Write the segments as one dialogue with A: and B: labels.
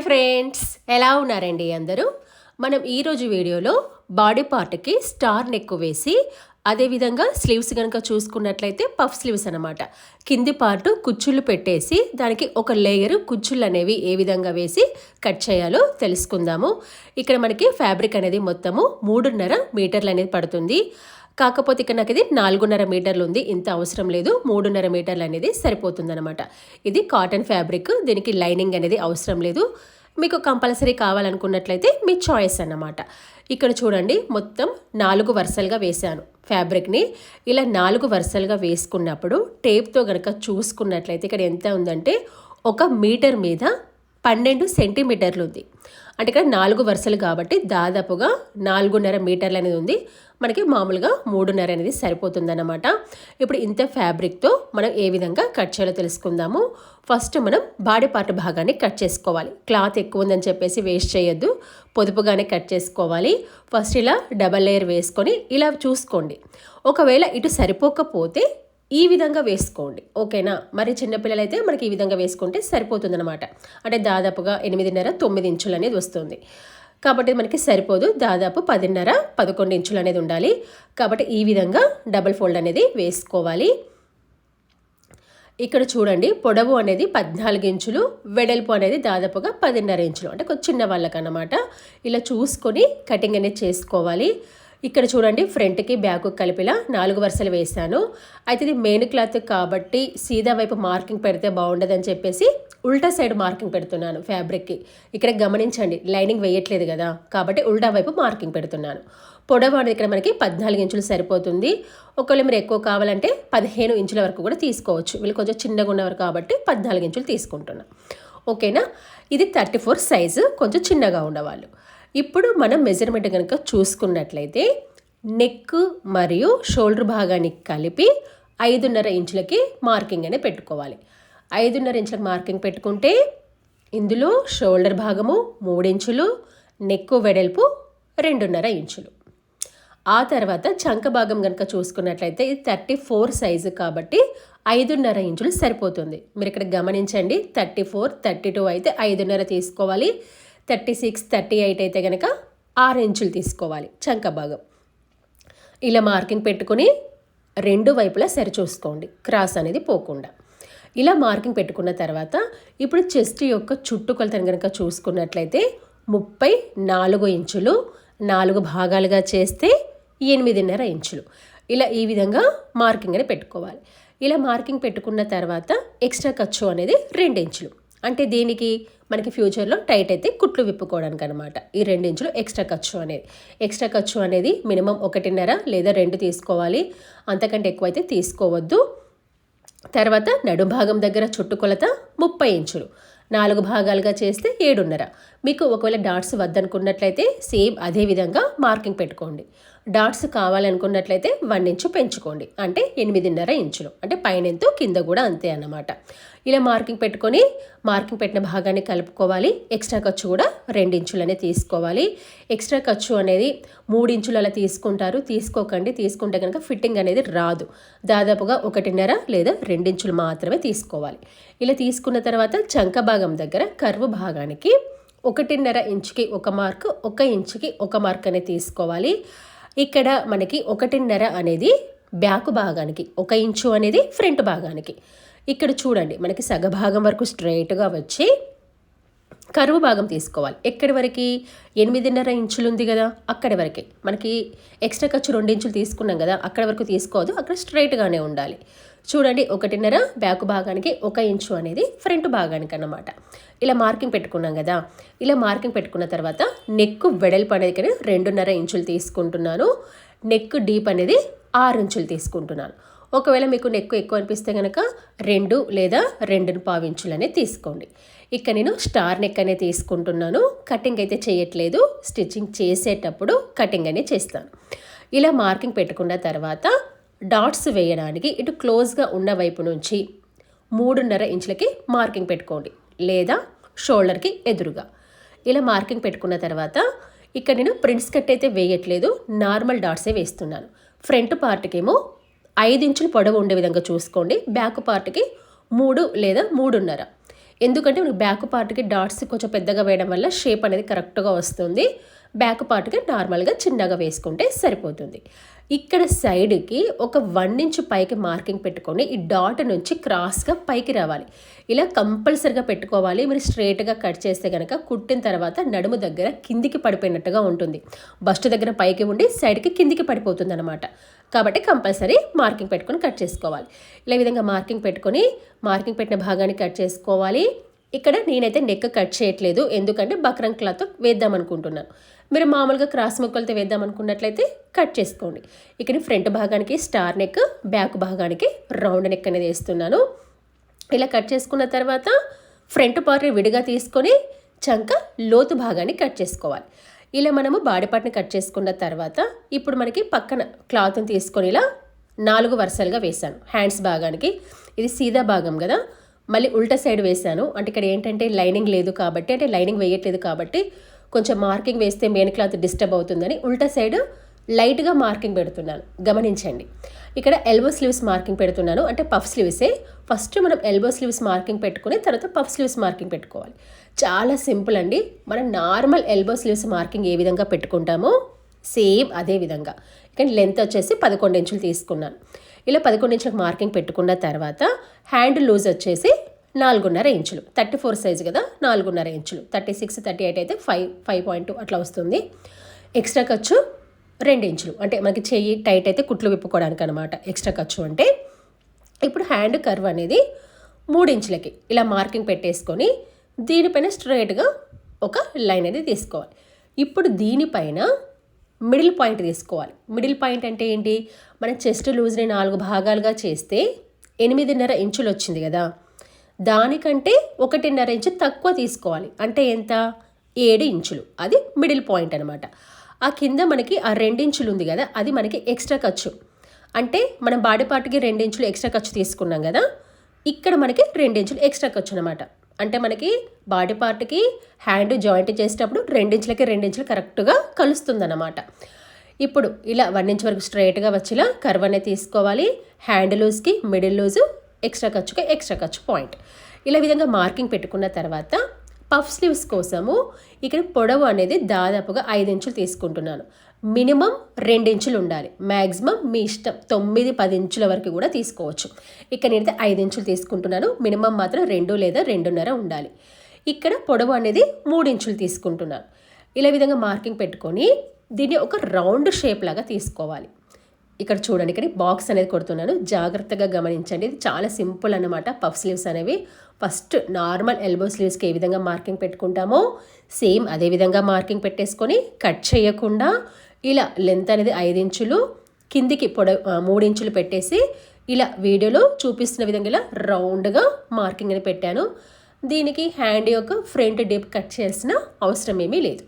A: Hi friends ఎలా ఉన్నారండి అందరూ? మనం ఈరోజు వీడియోలో బాడీ పార్ట్కి స్టార్ నెక్ వేసి అదేవిధంగా స్లీవ్స్ కనుక చూసుకున్నట్లయితే పఫ్ స్లీవ్స్ అనమాట కింది పార్ట్ కుచ్చుళ్ళు పెట్టేసి దానికి ఒక లేయర్ కుచ్చుళ్ళు అనేవి ఏ విధంగా వేసి కట్ చేయాలో తెలుసుకుందాము. ఇక్కడ మనకి ఫ్యాబ్రిక్ అనేది మొత్తము మూడున్నర మీటర్లు అనేది పడుతుంది. కాకపోతే ఇక్కడ నాకు ఇది నాలుగున్నర మీటర్లు ఉంది. ఇంత అవసరం లేదు. మూడున్నర మీటర్లు అనేది సరిపోతుందనమాట ఇది కాటన్ ఫ్యాబ్రిక్. దీనికి లైనింగ్ అనేది అవసరం లేదు. మీకు కంపల్సరీ కావాలనుకున్నట్లయితే మీ చాయిస్ అన్నమాట. ఇక్కడ చూడండి మొత్తం నాలుగు వరుసలుగా వేశాను ఫ్యాబ్రిక్ని. ఇలా నాలుగు వరుసలుగా వేసుకున్నప్పుడు టేప్తో కనుక చూసుకున్నట్లయితే ఇక్కడ ఎంత ఉందంటే ఒక మీటర్ మీద పన్నెండు సెంటీమీటర్లు ఉంది. అంటే ఇక్కడ నాలుగు వరుసలు కాబట్టి దాదాపుగా నాలుగున్నర మీటర్లు అనేది ఉంది. మనకి మామూలుగా మూడున్నర అనేది సరిపోతుందన్నమాట. ఇప్పుడు ఇంత ఫ్యాబ్రిక్తో మనం ఏ విధంగా కట్ చేయాలో తెలుసుకుందాము. ఫస్ట్ మనం బాడీ పార్ట్ భాగాన్ని కట్ చేసుకోవాలి. క్లాత్ ఎక్కువ ఉందని చెప్పేసి వేస్ట్ చేయొద్దు. పొదుపుగానే కట్ చేసుకోవాలి. ఫస్ట్ ఇలా డబల్ లేయర్ వేసుకొని ఇలా చూసుకోండి. ఒకవేళ ఇటు సరిపోకపోతే ఈ విధంగా వేసుకోండి. ఓకేనా? మరి చిన్నపిల్లలు అయితే మనకి ఈ విధంగా వేసుకుంటే సరిపోతుందన్నమాట. అంటే దాదాపుగా ఎనిమిదిన్నర తొమ్మిది ఇంచులు అనేది వస్తుంది. కాబట్టి మనకి సరిపోదు. దాదాపు పదిన్నర పదకొండు ఇంచులు అనేది ఉండాలి. కాబట్టి ఈ విధంగా డబుల్ ఫోల్డ్ అనేది వేసుకోవాలి. ఇక్కడ చూడండి పొడవు అనేది పద్నాలుగు ఇంచులు వెడల్పు అనేది దాదాపుగా పదిన్నర ఇంచులు. అంటే కొంచెం చిన్న వాళ్ళకన్నమాట. ఇలా చూసుకొని కటింగ్ అనేది చేసుకోవాలి. ఇక్కడ చూడండి ఫ్రంట్కి బ్యాక్ కలిపిలా నాలుగు వరుసలు వేసాను అయితే ఇది మెయిన్ క్లాత్ కాబట్టి సీదా వైపు మార్కింగ్ పెడితే బాగుండదని చెప్పేసి ఉల్టా సైడ్ మార్కింగ్ పెడుతున్నాను ఫ్యాబ్రిక్కి ఇక్కడ గమనించండి లైనింగ్ వేయట్లేదు కదా కాబట్టి ఉల్టా వైపు మార్కింగ్ పెడుతున్నాను. పొడవు అనేది ఇక్కడ మనకి పద్నాలుగు ఇంచులు సరిపోతుంది. ఒకవేళ మీరు ఎక్కువ కావాలంటే పదిహేను ఇంచుల వరకు కూడా తీసుకోవచ్చు. వీళ్ళు కొంచెం చిన్నగా ఉన్నవారు కాబట్టి పద్నాలుగు ఇంచులు తీసుకుంటున్నాను ఓకేనా? ఇది థర్టీ ఫోర్ సైజు కొంచెం చిన్నగా ఉండేవాళ్ళు ఇప్పుడు మనం మెజర్మెంట్ కనుక చూసుకున్నట్లయితే నెక్ మరియు షోల్డర్ భాగాన్ని కలిపి ఐదున్నర ఇంచులకి మార్కింగ్ అనేది పెట్టుకోవాలి. ఐదున్నర ఇంచులకు మార్కింగ్ పెట్టుకుంటే ఇందులో షోల్డర్ భాగము మూడించులు నెక్కు వెడల్పు రెండున్నర ఇంచులు. ఆ తర్వాత చంక భాగం కనుక చూసుకున్నట్లయితే ఇది థర్టీ ఫోర్ సైజు కాబట్టి ఐదున్నర ఇంచులు సరిపోతుంది. మీరు ఇక్కడ గమనించండి థర్టీ ఫోర్ థర్టీ టూ అయితే ఐదున్నర తీసుకోవాలి. థర్టీ సిక్స్ థర్టీ ఎయిట్ అయితే కనుక ఆరు ఇంచులు తీసుకోవాలి చంక భాగం. ఇలా మార్కింగ్ పెట్టుకుని రెండు వైపులా సరిచూసుకోండి క్రాస్ అనేది పోకుండా. ఇలా మార్కింగ్ పెట్టుకున్న తర్వాత ఇప్పుడు చెస్ట్ యొక్క చుట్టుకొలతను కనుక చూసుకున్నట్లయితే ముప్పై నాలుగు ఇంచులు నాలుగు భాగాలుగా చేస్తే ఎనిమిదిన్నర ఇంచులు. ఇలా ఈ విధంగా మార్కింగ్ అని పెట్టుకోవాలి. ఇలా మార్కింగ్ పెట్టుకున్న తర్వాత ఎక్స్ట్రా ఖర్చు అనేది రెండు ఇంచులు. అంటే దీనికి మనకి ఫ్యూచర్లో టైట్ అయితే కుట్లు విప్పుకోవడానికి అనమాట ఈ రెండించులు ఎక్స్ట్రా ఖర్చు అనేది. ఎక్స్ట్రా ఖర్చు అనేది మినిమం ఒకటిన్నర లేదా రెండు తీసుకోవాలి. అంతకంటే ఎక్కువ అయితే తీసుకోవద్దు. తర్వాత నడుం భాగం దగ్గర చుట్టుకొలత ముప్పై ఇంచులు. నాలుగు భాగాలుగా చేస్తే ఏడున్నర. మీకు ఒకవేళ డాట్స్ వద్దనుకున్నట్లయితే సేమ్ అదే విధంగా మార్కింగ్ పెట్టుకోండి. డాట్స్ కావాలనుకున్నట్లయితే వన్ ఇంచు పెంచుకోండి. అంటే ఎనిమిదిన్నర ఇంచులు. అంటే పైన ఎంతో కింద కూడా అంతే అన్నమాట. ఇలా మార్కింగ్ పెట్టుకొని మార్కింగ్ పెట్టిన భాగాన్ని కలుపుకోవాలి. ఎక్స్ట్రా ఖర్చు కూడా రెండు ఇంచులనే తీసుకోవాలి. ఎక్స్ట్రా ఖర్చు అనేది మూడు ఇంచులు అలా తీసుకుంటారు. తీసుకోకండి. తీసుకుంటే కనుక ఫిట్టింగ్ అనేది రాదు. దాదాపుగా ఒకటిన్నర లేదా రెండించులు మాత్రమే తీసుకోవాలి. ఇలా తీసుకున్న తర్వాత చంక భాగం దగ్గర కర్వ్ భాగానికి ఒకటిన్నర ఇంచుకి ఒక మార్క్ ఒక ఇంచుకి ఒక మార్క్ అనేది తీసుకోవాలి. ఇక్కడ మనకి ఒకటిన్నర అనేది బ్యాక్ భాగానికి ఒక ఇంచు అనేది ఫ్రంట్ భాగానికి. ఇక్కడ చూడండి మనకి సగభాగం వరకు స్ట్రైట్గా వచ్చి కరువు భాగం తీసుకోవాలి. ఎక్కడి వరకు? ఎనిమిదిన్నర ఇంచులు ఉంది కదా అక్కడి వరకే. మనకి ఎక్స్ట్రా ఖర్చు రెండు ఇంచులు తీసుకున్నాం కదా అక్కడి వరకు తీసుకోవద్దు అక్కడ స్ట్రైట్గానే ఉండాలి. చూడండి ఒకటిన్నర బ్యాక్ భాగానికి ఒక ఇంచు అనేది ఫ్రంట్ భాగానికి అన్నమాట. ఇలా మార్కింగ్ పెట్టుకున్నాం కదా ఇలా మార్కింగ్ పెట్టుకున్న తర్వాత నెక్ వెడల్పు అనేది రెండున్నర ఇంచులు తీసుకుంటున్నాను. నెక్ డీప్ అనేది ఆరు ఇంచులు తీసుకుంటున్నాను. ఒకవేళ మీకు నెక్ ఎక్కువ అనిపిస్తే కనుక రెండు లేదా రెండు పావు ఇంచులు అనేది తీసుకోండి. ఇక్కడ నేను స్టార్ నెక్ అనే తీసుకుంటున్నాను. కటింగ్ అయితే చేయట్లేదు. స్టిచ్చింగ్ చేసేటప్పుడు కటింగ్ అనే చేస్తాను. ఇలా మార్కింగ్ పెట్టుకున్న తర్వాత డాట్స్ వేయడానికి ఇటు క్లోజ్గా ఉన్న వైపు నుంచి మూడున్నర ఇంచులకి మార్కింగ్ పెట్టుకోండి. లేదా షోల్డర్కి ఎదురుగా. ఇలా మార్కింగ్ పెట్టుకున్న తర్వాత ఇక్కడ నేను ప్రింట్స్ కట్ అయితే వేయట్లేదు. నార్మల్ డాట్సే వేస్తున్నాను. ఫ్రంట్ పార్ట్కేమో ఐదు ఇంచులు పొడవు ఉండే విధంగా చూసుకోండి. బ్యాక్ పార్ట్కి మూడు లేదా మూడున్నర. ఎందుకంటే మనకి బ్యాక్ పార్ట్కి డాట్స్ కొంచెం పెద్దగా వేయడం వల్ల షేప్ అనేది కరెక్ట్గా వస్తుంది. బ్యాక్ పార్ట్గా నార్మల్గా చిన్నగా వేసుకుంటే సరిపోతుంది. ఇక్కడ సైడ్కి ఒక వన్ ఇంచ్ పైకి మార్కింగ్ పెట్టుకొని ఈ డాట్ నుంచి క్రాస్గా పైకి రావాలి. ఇలా కంపల్సరిగా పెట్టుకోవాలి. మీరు స్ట్రేట్గా కట్ చేస్తే కనుక కుట్టిన తర్వాత నడుము దగ్గర కిందికి పడిపోయినట్టుగా ఉంటుంది. బస్ట్ దగ్గర పైకి ఉండి సైడ్కి కిందికి పడిపోతుంది అనమాట కాబట్టి కంపల్సరీ మార్కింగ్ పెట్టుకొని కట్ చేసుకోవాలి. ఇలా విధంగా మార్కింగ్ పెట్టుకొని మార్కింగ్ పెట్టిన భాగాన్ని కట్ చేసుకోవాలి. ఇక్కడ నేనైతే నెక్ కట్ చేయట్లేదు. ఎందుకంటే బక్రం క్లాత్ వేద్దాం అనుకుంటున్నాను మీరు మామూలుగా క్రాస్ ముక్కలతో వేద్దాం అనుకున్నట్లయితే కట్ చేసుకోండి. ఇక్కడ ఫ్రంట్ భాగానికి స్టార్ నెక్ బ్యాక్ భాగానికి రౌండ్ నెక్ అనేది వేస్తున్నాను. ఇలా కట్ చేసుకున్న తర్వాత ఫ్రంట్ పార్ట్ విడిగా తీసుకొని చంక లోతు భాగాన్ని కట్ చేసుకోవాలి. ఇలా మనము బాడీ పార్ట్ని కట్ చేసుకున్న తర్వాత ఇప్పుడు మనకి పక్కన క్లాత్ని తీసుకొని ఇలా నాలుగు వరుసలుగా వేసాను హ్యాండ్స్ భాగానికి. ఇది సీదా భాగం కదా. మళ్ళీ ఉల్టా సైడ్ వేసాను అంటే ఇక్కడ ఏంటంటే లైనింగ్ లేదు కాబట్టి అంటే లైనింగ్ వేయట్లేదు కాబట్టి కొంచెం మార్కింగ్ వేస్తే మెయిన్ క్లాత్ డిస్టర్బ్ అవుతుందని ఉల్టా సైడ్ లైట్గా మార్కింగ్ పెడుతున్నాను. గమనించండి. ఇక్కడ ఎల్బో స్లీవ్స్ మార్కింగ్ పెడుతున్నాను. అంటే పఫ్ స్లీవ్సే. ఫస్ట్ మనం ఎల్బో స్లీవ్స్ మార్కింగ్ పెట్టుకుని తర్వాత పఫ్ స్లీవ్స్ మార్కింగ్ పెట్టుకోవాలి. చాలా సింపుల్ అండి. మనం నార్మల్ ఎల్బో స్లీవ్స్ మార్కింగ్ ఏ విధంగా పెట్టుకుంటామో సేమ్ అదే విధంగా. కానీ లెంత్ వచ్చేసి పదకొండు ఇంచులు తీసుకున్నాను. ఇలా పదకొండు ఇంచులకు మార్కింగ్ పెట్టుకున్న తర్వాత హ్యాండ్ లూజ్ వచ్చేసి నాలుగున్నర ఇంచులు. థర్టీ ఫోర్ సైజు కదా నాలుగున్నర ఇంచులు. థర్టీ సిక్స్ థర్టీ ఎయిట్ అయితే ఫైవ్ ఫైవ్ పాయింట్ టూ అట్లా వస్తుంది. ఎక్స్ట్రా ఖర్చు రెండు ఇంచులు. అంటే మనకి చెయ్యి టైట్ అయితే కుట్లు విప్పుకోవడానికి అనమాట ఎక్స్ట్రా ఖర్చు అంటే ఇప్పుడు హ్యాండ్ కర్వ్ అనేది మూడు ఇంచులకి ఇలా మార్కింగ్ పెట్టేసుకొని దీనిపైన స్ట్రైట్గా ఒక లైన్ అనేది తీసుకోవాలి. ఇప్పుడు దీనిపైన మిడిల్ పాయింట్ తీసుకోవాలి. మిడిల్ పాయింట్ అంటే ఏంటి? మన చెస్ట్ లూజ్ని నాలుగు భాగాలుగా చేస్తే ఎనిమిదిన్నర ఇంచులు వచ్చింది కదా. దానికంటే ఒకటిన్నర ఇంచు తక్కువ తీసుకోవాలి. అంటే ఎంత? ఏడు ఇంచులు. అది మిడిల్ పాయింట్ అనమాట ఆ కింద మనకి ఆ రెండించులు ఉంది కదా అది మనకి ఎక్స్ట్రా ఖర్చు. అంటే మనం బాడీ పార్ట్కి రెండించులు ఎక్స్ట్రా ఖర్చు తీసుకున్నాం కదా ఇక్కడ మనకి రెండించులు ఎక్స్ట్రా ఖర్చు అనమాట అంటే మనకి బాడీ పార్ట్కి హ్యాండ్ జాయింట్ చేసేటప్పుడు రెండించులకి రెండించులు కరెక్ట్గా కలుస్తుందన్నమాట. ఇప్పుడు ఇలా వన్ ఇంచ్ వరకు స్ట్రైట్గా వచ్చేలా కర్వ్ అనేది తీసుకోవాలి. హ్యాండ్ లూజ్కి మిడిల్ లూజు ఎక్స్ట్రా ఖర్చుకి ఎక్స్ట్రా ఖర్చు పాయింట్. ఇలా విధంగా మార్కింగ్ పెట్టుకున్న తర్వాత పఫ్ స్లీవ్స్ కోసము ఇక్కడ పొడవు అనేది దాదాపుగా ఐదు ఇంచులు తీసుకుంటున్నాను. మినిమం ఇంచులు ఉండాలి. మ్యాక్సిమం మీ ఇష్టం తొమ్మిది పది ఇంచుల వరకు కూడా తీసుకోవచ్చు. ఇక్కడ నేనైతే ఐదు ఇంచులు తీసుకుంటున్నాను. మినిమం మాత్రం రెండు లేదా రెండున్నర ఉండాలి. ఇక్కడ పొడవు అనేది మూడు ఇంచులు తీసుకుంటున్నాను. ఇలా విధంగా మార్కింగ్ పెట్టుకొని దీన్ని ఒక రౌండ్ షేప్ లాగా తీసుకోవాలి. ఇక్కడ చూడండి ఇక్కడ బాక్స్ అనేది కొడుతున్నాను. జాగ్రత్తగా గమనించండి. ఇది చాలా సింపుల్ అనమాట పఫ్ స్లీవ్స్ అనేవి. ఫస్ట్ నార్మల్ ఎల్బో స్లీవ్స్కి ఏ విధంగా మార్కింగ్ పెట్టుకుంటామో సేమ్ అదే విధంగా మార్కింగ్ పెట్టేసుకొని కట్ చేయకుండా ఇలా లెంత్ అనేది ఐదు ఇంచులు కిందికి పొడ మూడు ఇంచులు పెట్టేసి ఇలా వీడియోలో చూపిస్తున్న విధంగా ఇలా రౌండ్గా మార్కింగ్ అని పెట్టాను. దీనికి హ్యాండ్ యొక్క ఫ్రంట్ డిప్ కట్ చేయాల్సిన అవసరం ఏమీ లేదు.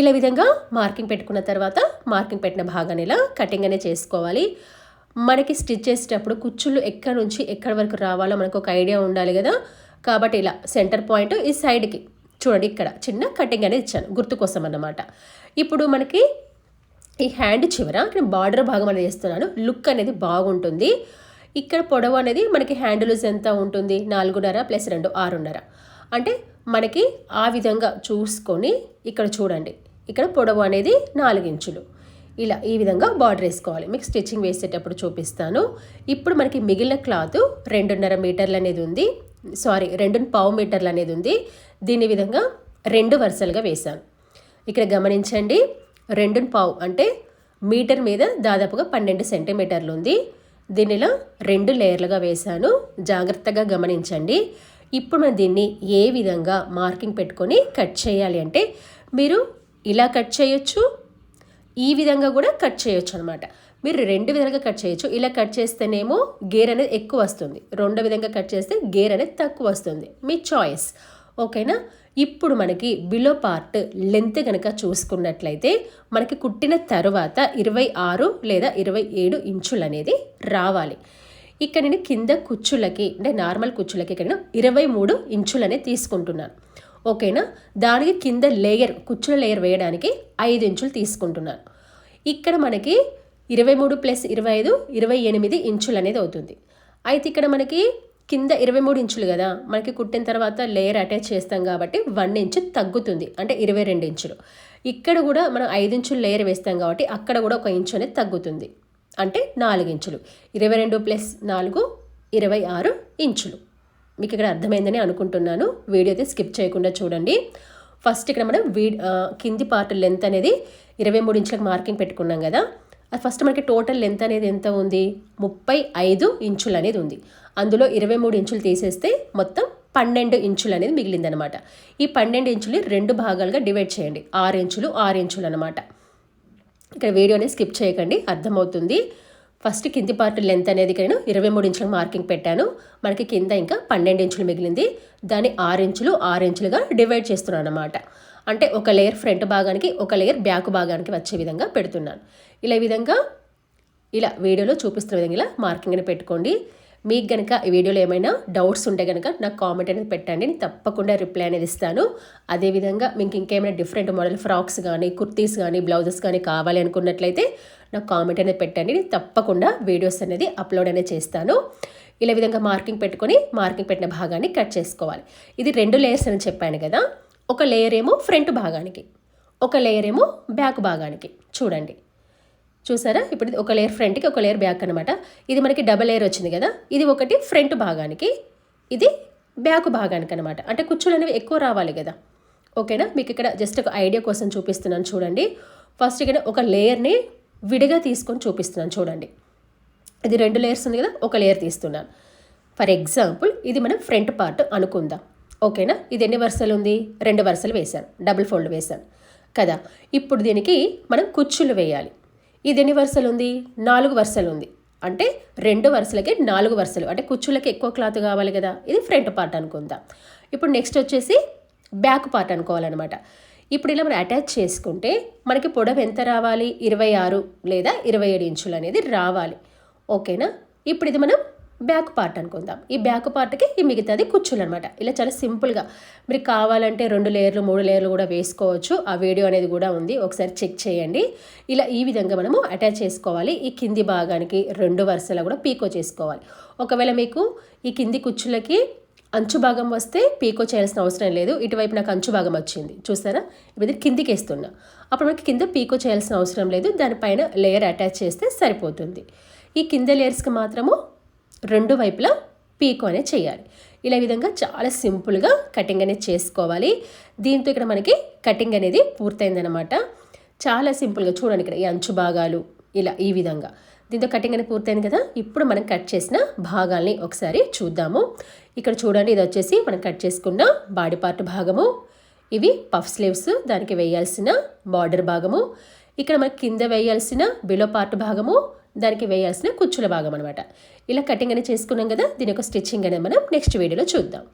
A: ఇలా విధంగా మార్కింగ్ పెట్టుకున్న తర్వాత మార్కింగ్ పెట్టిన భాగాన్ని ఇలా కటింగ్ అనే చేసుకోవాలి. మనకి స్టిచ్ చేసేటప్పుడు కుచ్చుళ్ళు ఎక్కడి నుంచి ఎక్కడి వరకు రావాలో మనకు ఒక ఐడియా ఉండాలి కదా. కాబట్టి ఇలా సెంటర్ పాయింట్ ఈ సైడ్కి చూడండి ఇక్కడ చిన్న కటింగ్ అనేది ఇచ్చాను గుర్తు కోసం అన్నమాట. ఇప్పుడు మనకి ఈ హ్యాండ్ చివర ఇక్కడ బార్డర్ భాగం అనేది చేస్తున్నాను లుక్ అనేది బాగుంటుంది. ఇక్కడ పొడవు అనేది మనకి హ్యాండ్ లూజ్ ఎంత ఉంటుంది? నాలుగున్నర ప్లస్ రెండు ఆరున్నర. అంటే మనకి ఆ విధంగా చూసుకొని ఇక్కడ చూడండి. ఇక్కడ పొడవు అనేది నాలుగు ఇంచులు ఇలా ఈ విధంగా బార్డర్ వేసుకోవాలి. మీకు స్టిచ్చింగ్ వేసేటప్పుడు చూపిస్తాను. ఇప్పుడు మనకి మిగిలిన క్లాత్ రెండున్నర మీటర్లు అనేది ఉంది. సారీ రెండు పావు మీటర్లు అనేది ఉంది. దీని విధంగా రెండు వరుసలుగా వేశాను. ఇక్కడ గమనించండి. రెండు పావు అంటే మీటర్ మీద దాదాపుగా పన్నెండు సెంటీమీటర్లు ఉంది. దీనిలో రెండు లేయర్లుగా వేశాను. జాగ్రత్తగా గమనించండి. ఇప్పుడు మనం దీన్ని ఏ విధంగా మార్కింగ్ పెట్టుకొని కట్ చేయాలి అంటే మీరు ఇలా కట్ చేయొచ్చు. ఈ విధంగా కూడా కట్ చేయొచ్చు అనమాట మీరు రెండు విధాలుగా కట్ చేయొచ్చు. ఇలా కట్ చేస్తేనేమో గేర్ అనేది ఎక్కువ వస్తుంది. రెండో విధంగా కట్ చేస్తే గేర్ అనేది తక్కువ వస్తుంది. మీ చాయిస్. ఓకేనా? ఇప్పుడు మనకి బిలో పార్ట్ లెంత్ కనుక చూసుకున్నట్లయితే మనకి కుట్టిన తర్వాత ఇరవై ఆరు లేదా ఇరవై ఏడు ఇంచులు అనేది రావాలి. ఇక్కడ నేను కింద కుచ్చులకి అంటే నార్మల్ కుచ్చులకి ఇక్కడ ఇరవై మూడు ఇంచులు అనేది తీసుకుంటున్నాను. ఓకేనా? దానికి కింద లేయర్ కుచ్చుల లేయర్ వేయడానికి ఐదు ఇంచులు తీసుకుంటున్నాను. ఇక్కడ మనకి ఇరవై మూడు ప్లస్ ఇరవై ఐదు ఇరవై ఎనిమిది ఇంచులు అనేది అవుతుంది. అయితే ఇక్కడ మనకి కింద ఇరవై మూడు ఇంచులు కదా మనకి కుట్టిన తర్వాత లేయర్ అటాచ్ చేస్తాం కాబట్టి వన్ ఇంచు తగ్గుతుంది అంటే ఇరవై రెండు ఇంచులు. ఇక్కడ కూడా మనం ఐదు ఇంచులు లేయర్ వేస్తాం కాబట్టి అక్కడ కూడా ఒక ఇంచు అనేది తగ్గుతుంది అంటే నాలుగు ఇంచులు. ఇరవై రెండు ప్లస్ నాలుగు ఇరవై ఆరు ఇంచులు. మీకు ఇక్కడ అర్థమైందని అనుకుంటున్నాను. వీడియో అయితే స్కిప్ చేయకుండా చూడండి. ఫస్ట్ ఇక్కడ మనం వీ కింది పార్ట్ లెంత్ అనేది ఇరవై మూడు ఇంచులకు మార్కింగ్ పెట్టుకున్నాం కదా. అది ఫస్ట్ మనకి టోటల్ లెంత్ అనేది ఎంత ఉంది? ముప్పై ఐదు ఇంచులు అనేది ఉంది. అందులో ఇరవై మూడు ఇంచులు తీసేస్తే మొత్తం పన్నెండు ఇంచులు అనేది మిగిలిందనమాట. ఈ పన్నెండు ఇంచులు రెండు భాగాలుగా డివైడ్ చేయండి. ఆరు ఇంచులు ఆరు ఇంచులు అనమాట. ఇక్కడ వీడియోని స్కిప్ చేయకండి. అర్థమవుతుంది. ఫస్ట్ కింది పార్ట్ లెంత్ అనేది నేను ఇరవై మూడు ఇంచుల మార్కింగ్ పెట్టాను. మనకి కింద ఇంకా పన్నెండు ఇంచులు మిగిలింది. దాన్ని ఆరు ఇంచులు ఆరు ఇంచులుగా డివైడ్ చేస్తున్నాను అనమాట అంటే ఒక లేయర్ ఫ్రంట్ భాగానికి ఒక లేయర్ బ్యాక్ భాగానికి వచ్చే విధంగా పెడుతున్నాను. ఇలా ఈ విధంగా ఇలా వీడియోలో చూపిస్తున్న విధంగా ఇలా మార్కింగ్ని పెట్టుకోండి. మీకు కనుక ఈ వీడియోలో ఏమైనా డౌట్స్ ఉంటే కనుక నాకు కామెంట్ అనేది పెట్టండి. నేను తప్పకుండా రిప్లై అనేది ఇస్తాను. అదేవిధంగా మీకు ఇంకేమైనా డిఫరెంట్ మోడల్ ఫ్రాక్స్ కానీ కుర్తీస్ కానీ బ్లౌజెస్ కానీ కావాలి అనుకున్నట్లయితే నాకు కామెంట్ అనేది పెట్టండి. నేను తప్పకుండా వీడియోస్ అనేది అప్లోడ్ అనేది చేస్తాను. ఇలా విధంగా మార్కింగ్ పెట్టుకొని మార్కింగ్ పెట్టిన భాగాన్ని కట్ చేసుకోవాలి. ఇది రెండు లేయర్స్ అని చెప్పాను కదా. ఒక లేయర్ ఏమో ఫ్రంట్ భాగానికి ఒక లేయర్ ఏమో బ్యాక్ భాగానికి. చూడండి. చూసారా? ఇప్పుడు ఒక లేయర్ ఫ్రంట్కి ఒక లేయర్ బ్యాక్ అనమాట ఇది మనకి డబల్ లేయర్ వచ్చింది కదా? ఇది ఒకటి ఫ్రంట్ భాగానికి ఇది బ్యాక్ భాగానికి అనమాట అంటే కుచ్చులు అనేవి ఎక్కువ రావాలి కదా? ఓకేనా మీకు ఇక్కడ జస్ట్ ఒక ఐడియా కోసం చూపిస్తున్నాను చూడండి. ఫస్ట్ ఇక్కడ ఒక లేయర్ని విడిగా తీసుకొని చూపిస్తున్నాను చూడండి. ఇది రెండు లేయర్స్ ఉంది కదా? ఒక లేయర్ తీస్తున్నాను ఫర్ ఎగ్జాంపుల్ ఇది మనం ఫ్రంట్ పార్ట్ అనుకుందాం. ఓకేనా ఇది ఎన్ని వరుసలు ఉంది? రెండు వరుసలు వేశాను. డబుల్ ఫోల్డ్ వేశాను. కదా? ఇప్పుడు దీనికి మనం కుచ్చులు వేయాలి. ఇది ఎన్ని వరుసలు ఉంది? నాలుగు వరుసలు ఉంది. అంటే రెండు వరుసలకి నాలుగు వరుసలు. అంటే కుచ్చులకి ఎక్కువ క్లాత్ కావాలి కదా? ఇది ఫ్రంట్ పార్ట్ అనుకుందాం. ఇప్పుడు నెక్స్ట్ వచ్చేసి బ్యాక్ పార్ట్ అనుకోవాలన్నమాట. ఇప్పుడు ఇలా మనం అటాచ్ చేసుకుంటే మనకి పొడవు ఎంత రావాలి? ఇరవై ఆరు లేదా ఇరవై ఏడు ఇంచులు అనేది రావాలి. ఓకేనా? ఇప్పుడు ఇది మనం బ్యాక్ పార్ట్ అనుకుందాం. ఈ బ్యాక్ పార్ట్కి ఈ మిగతాది కుచ్చులు అనమాట ఇలా చాలా సింపుల్గా మీరు కావాలంటే రెండు లేయర్లు మూడు లేయర్లు కూడా వేసుకోవచ్చు. ఆ వీడియో అనేది కూడా ఉంది. ఒకసారి చెక్ చేయండి. ఇలా ఈ విధంగా మనము అటాచ్ చేసుకోవాలి. ఈ కింది భాగానికి రెండు వరుసలు కూడా పీకో చేసుకోవాలి. ఒకవేళ మీకు ఈ కింది కుచ్చులకి అంచు భాగం వస్తే పీకో చేయాల్సిన అవసరం లేదు. ఇటువైపు నాకు అంచు భాగం వచ్చింది. చూసారా ఇప్పుడు కిందికి వేస్తున్నా. అప్పుడు మనకి కింద పీకో చేయాల్సిన అవసరం లేదు. దానిపైన లేయర్ అటాచ్ చేస్తే సరిపోతుంది. ఈ కింద లేయర్స్కి మాత్రము రెండు వైపులా పీకో అనేది చేయాలి. ఇలా విధంగా చాలా సింపుల్గా కటింగ్ అనేది చేసుకోవాలి. దీంతో ఇక్కడ మనకి కటింగ్ అనేది పూర్తయిందనమాట చాలా సింపుల్గా చూడండి ఇక్కడ ఈ అంచు భాగాలు ఇలా ఈ విధంగా. దీంతో కటింగ్ అనేది పూర్తయింది కదా? ఇప్పుడు మనం కట్ చేసిన భాగాల్ని ఒకసారి చూద్దాము. ఇక్కడ చూడండి ఇది వచ్చేసి మనం కట్ చేసుకున్న బాడీ పార్ట్ భాగము. ఇవి పఫ్ స్లీవ్స్ దానికి వేయాల్సిన బార్డర్ భాగము. ఇక్కడ మనకి కింద వేయాల్సిన బిలో పార్ట్ భాగము. దానికి వేయాల్సిన కుచ్చుల భాగం అనమాట ఇలా కటింగ్ అనేది చేసుకున్నాం కదా దీని యొక్క స్టిచ్చింగ్ అనేది మనం నెక్స్ట్ వీడియోలో చూద్దాం.